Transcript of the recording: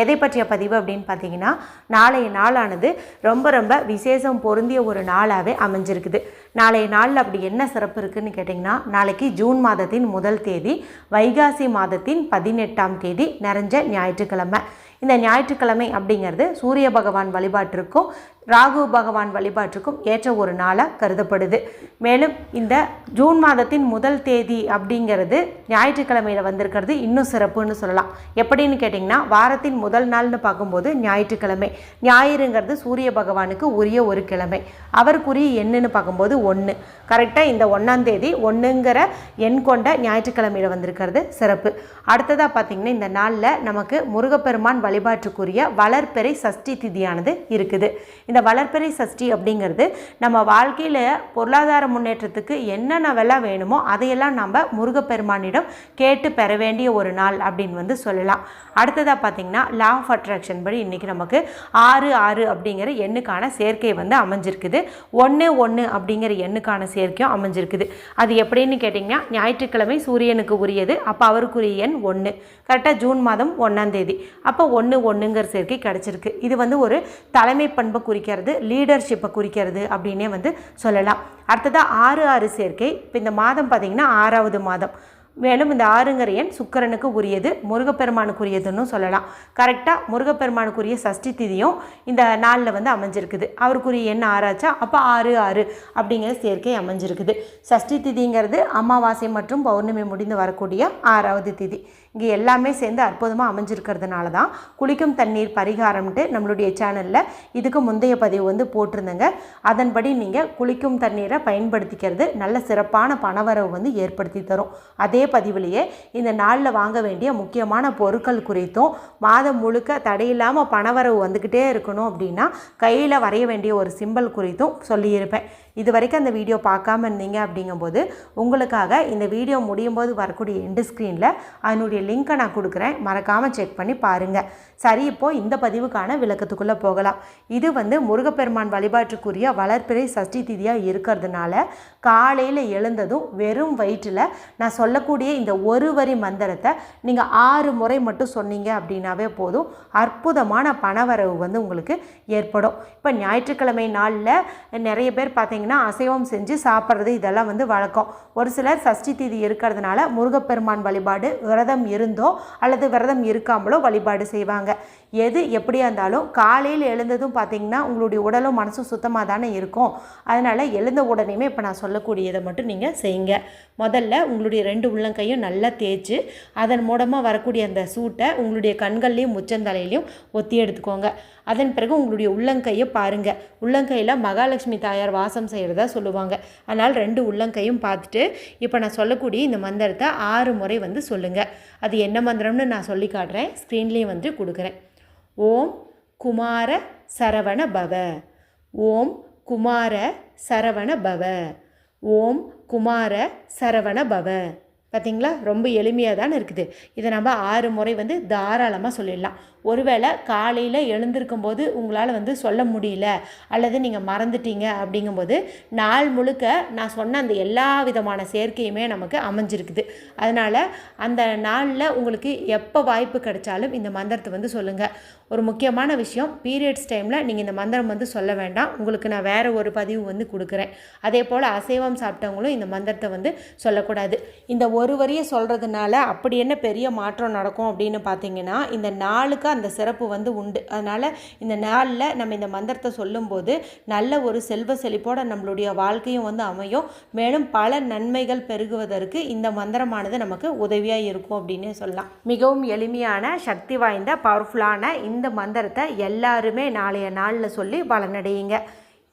எதை பற்றிய பதிவு அப்படின்னு பார்த்தீங்கன்னா நாளைய நாளானது ரொம்ப ரொம்ப விசேஷம் பொருந்திய ஒரு நாளாகவே அமைஞ்சிருக்குது. நாளைய நாளில் அப்படி என்ன சிறப்பு இருக்குதுன்னு கேட்டிங்கன்னா நாளைக்கு ஜூன் மாதத்தின் முதல் தேதி வைகாசி மாதத்தின் பதினெட்டாம் தேதி நிறைஞ்ச ஞாயிற்றுக்கிழமை. இந்த ஞாயிற்றுக்கிழமை அப்படிங்கிறது சூரிய பகவான் வழிபாட்டிற்கும் ராகு பகவான் வழிபாட்டுக்கும் ஏற்ற ஒரு நாளாக கருதப்படுது. மேலும் இந்த ஜூன் மாதத்தின் முதல் தேதி அப்படிங்கிறது ஞாயிற்றுக்கிழமையில் வந்திருக்கிறது. இன்னும் சிறப்புன்னு சொல்லலாம். எப்படின்னு கேட்டிங்கன்னா வாரத்தின் முதல் நாள்னு பார்க்கும்போது ஞாயிற்றுக்கிழமை. ஞாயிறுங்கிறது சூரிய பகவானுக்கு உரிய ஒரு கிழமை. அவருக்குரிய எண்ணுன்னு பார்க்கும்போது ஒன்று கரெக்டாக இந்த ஒன்றாம் தேதி ஒன்றுங்கிற எண் கொண்ட ஞாயிற்றுக்கிழமையில் வந்திருக்கிறது சிறப்பு. அடுத்ததாக பார்த்திங்கன்னா இந்த நாளில் நமக்கு முருகப்பெருமான் வழிபாட்டுக்குரிய வளர்ப்பெறை சஷ்டி திதியானது இருக்குது. இந்த வளர்ப்பறை சஷ்டி அப்படிங்கிறது நம்ம வாழ்க்கையில் பொருளாதார முன்னேற்றத்துக்கு என்னென்ன வேணுமோ அதையெல்லாம் நம்ம முருகப்பெருமானிடம் கேட்டு பெற வேண்டிய ஒரு நாள் அப்படின்னு வந்து சொல்லலாம். அடுத்ததாக பார்த்திங்கன்னா லா ஆஃப் அட்ராக்ஷன் படி இன்றைக்கி நமக்கு ஆறு ஆறு அப்படிங்கிற எண்ணுக்கான சேர்க்கை வந்து அமைஞ்சிருக்குது. ஒன்று ஒன்று அப்படிங்கிற எண்ணுக்கான சேர்க்கையும் அமைஞ்சிருக்குது. அது எப்படின்னு கேட்டிங்கன்னா ஞாயிற்றுக்கிழமை சூரியனுக்கு உரியது அப்போ அவருக்குரிய எண் ஒன்று கரெக்டாக ஜூன் மாதம் ஒன்றாம் தேதி. அப்போ ஒன்று ஒன்றுங்கிற சேர்க்கை கிடச்சிருக்கு. இது வந்து ஒரு தலைமை பண்புக்குரிய குறிக்கிறது லீடர்ஷிப்பை குறிக்கிறது அப்படின்னே வந்து சொல்லலாம். அடுத்ததாக ஆறு ஆறு சேர்க்கை. இப்போ இந்த மாதம் பார்த்திங்கன்னா ஆறாவது மாதம். மேலும் இந்த ஆறுங்கிற எண் சுக்கரனுக்கு உரியது முருகப்பெருமானுக்குரியதுன்னு சொல்லலாம். கரெக்டாக முருகப்பெருமானுக்குரிய சஷ்டி திதியும் இந்த நாளில் வந்து அமைஞ்சிருக்குது. அவருக்குரிய எண் ஆறாச்சா? அப்போ ஆறு ஆறு அப்படிங்கிற சேர்க்கை அமைஞ்சிருக்குது. சஷ்டி திதிங்கிறது அமாவாசை மற்றும் பௌர்ணமி முடிந்து வரக்கூடிய ஆறாவது திதி. இங்கே எல்லாமே சேர்ந்து அற்புதமாக அமைஞ்சிருக்கிறதுனால தான் குளிக்கும் தண்ணீர் பரிகாரம்ட்டு நம்மளுடைய சேனலில் இதுக்கு முந்தைய பதிவு வந்து போட்டிருந்தேங்க. அதன்படி நீங்கள் குளிக்கும் தண்ணீரை பயன்படுத்திக்கிறது நல்ல சிறப்பான பணவரவு வந்து ஏற்படுத்தி தரும். அதே பதிவிலேயே இந்த நாளில் வாங்க வேண்டிய முக்கியமான பொருட்கள் குறித்தும் மாதம் முழுக்க தடையில்லாமல் பணவரவு வந்துக்கிட்டே இருக்கணும் அப்படின்னா கையில் வரைய வேண்டிய ஒரு சிம்பல் குறித்தும் சொல்லியிருப்பேன். இது வரைக்கும் அந்த வீடியோ பார்க்காம இருந்தீங்க அப்படிங்கும்போது உங்களுக்காக இந்த வீடியோ முடியும் போது வரக்கூடிய எண்டு ஸ்க்ரீனில் அதனுடைய லிங்க்கை நான் கொடுக்குறேன். மறக்காமல் செக் பண்ணி பாருங்கள் சரி இப்போது இந்த பதிவுக்கான விளக்கத்துக்குள்ளே போகலாம். இது வந்து முருகப்பெருமான் வழிபாட்டுக்குரிய வளர்ப்பிறை சஷ்டி திதியாக இருக்கிறதுனால காலையில் எழுந்ததும் வெறும் வயிற்றில் நான் சொல்லக்கூடிய இந்த ஒரு வரி மந்திரத்தை நீங்கள் ஆறு முறை மட்டும் சொன்னீங்க அப்படின்னாவே போதும். அற்புதமான பணவரவு வந்து உங்களுக்கு ஏற்படும். இப்போ ஞாயிற்றுக்கிழமை நாளில் நிறைய பேர் பார்த்தீங்கன்னா அசைவம் செஞ்சு சாப்பிட்றது இதெல்லாம் வந்து வழக்கம். ஒரு சிலர் சஷ்டி தீதி இருக்கிறதுனால முருகப்பெருமான் வழிபாடு விரதம் இருந்தோ அல்லது விரதம் இருக்காமலோ வழிபாடு செய்வாங்க. எது எப்படியா இருந்தாலும் காலையில் எழுந்ததும் பார்த்தீங்கன்னா உங்களுடைய உடலும் மனசும் சுத்தமாக தானே இருக்கும். அதனால் எழுந்த உடனேயுமே இப்போ நான் சொல்லக்கூடியதை மட்டும் நீங்கள் செய்யுங்க. முதல்ல உங்களுடைய ரெண்டு உள்ளங்கையும் நல்லா தேய்ச்சி அதன் மூலமாக வரக்கூடிய அந்த சூட்டை உங்களுடைய கண்கள்லேயும் முச்சந்தலையிலையும் ஒத்தி எடுத்துக்கோங்க. அதன் பிறகு உங்களுடைய உள்ளங்கையை பாருங்கள் உள்ளங்கையில் மகாலட்சுமி தாயார் வாசம் செய்கிறதா சொல்லுவாங்க. அதனால் ரெண்டு உள்ளங்கையும் பார்த்துட்டு இப்போ நான் சொல்லக்கூடிய இந்த மந்திரத்தை ஆறு முறை வந்து சொல்லுங்கள் அது என்ன மந்திரம்னு நான் சொல்லி காட்டுறேன். ஸ்க்ரீன்லேயும் வந்து கொடுக்குறேன். ஓம் குமார சரவண பவ. ஓம் குமார சரவண பவ. ஓம் குமார சரவண பவ. பார்த்தீங்களா ரொம்ப எளிமையாக தான் இருக்குது. இதை நம்ம ஆறு முறை வந்து தாராளமாக சொல்லிடலாம். ஒருவேளை காலையில் எழுந்திருக்கும் போது உங்களால் வந்து சொல்ல முடியல அல்லது நீங்கள் மறந்துட்டீங்க அப்படிங்கும்போது நாள் முழுக்க நான் சொன்ன அந்த எல்லா விதமான சேர்க்கையுமே நமக்கு அமைஞ்சிருக்குது. அதனால் அந்த நாளில் உங்களுக்கு எப்போ வாய்ப்பு கிடைச்சாலும் இந்த மந்திரத்தை வந்து சொல்லுங்கள் ஒரு முக்கியமான விஷயம் பீரியட்ஸ் டைமில் நீங்கள் இந்த மந்திரம் வந்து சொல்ல வேண்டாம். உங்களுக்கு நான் வேறு ஒரு பதிவு வந்து கொடுக்குறேன். அதே போல் அசைவம் சாப்பிட்டவங்களும் இந்த மந்திரத்தை வந்து சொல்லக்கூடாது. இந்த ஒரு வரியை சொல்கிறதுனால அப்படி என்ன பெரிய மாற்றம் நடக்கும் அப்படின்னு பார்த்தீங்கன்னா இந்த நாளுக்கு அந்த சிறப்பு வந்து உண்டு. அதனால் இந்த நாளில் நம்ம இந்த மந்திரத்தை சொல்லும்போது நல்ல ஒரு செல்வ செழிப்போட நம்மளுடைய வாழ்க்கையும் வந்து அமையும். மேலும் பல நன்மைகள் பெருகுவதற்கு இந்த மந்திரமானது நமக்கு உதவியாக இருக்கும் அப்படின்னு சொல்லலாம். மிகவும் எளிமையான சக்தி வாய்ந்த பவர்ஃபுல்லான இந்த மந்திரத்தை எல்லாருமே நாளைய நாளில் சொல்லி பலனடையுங்க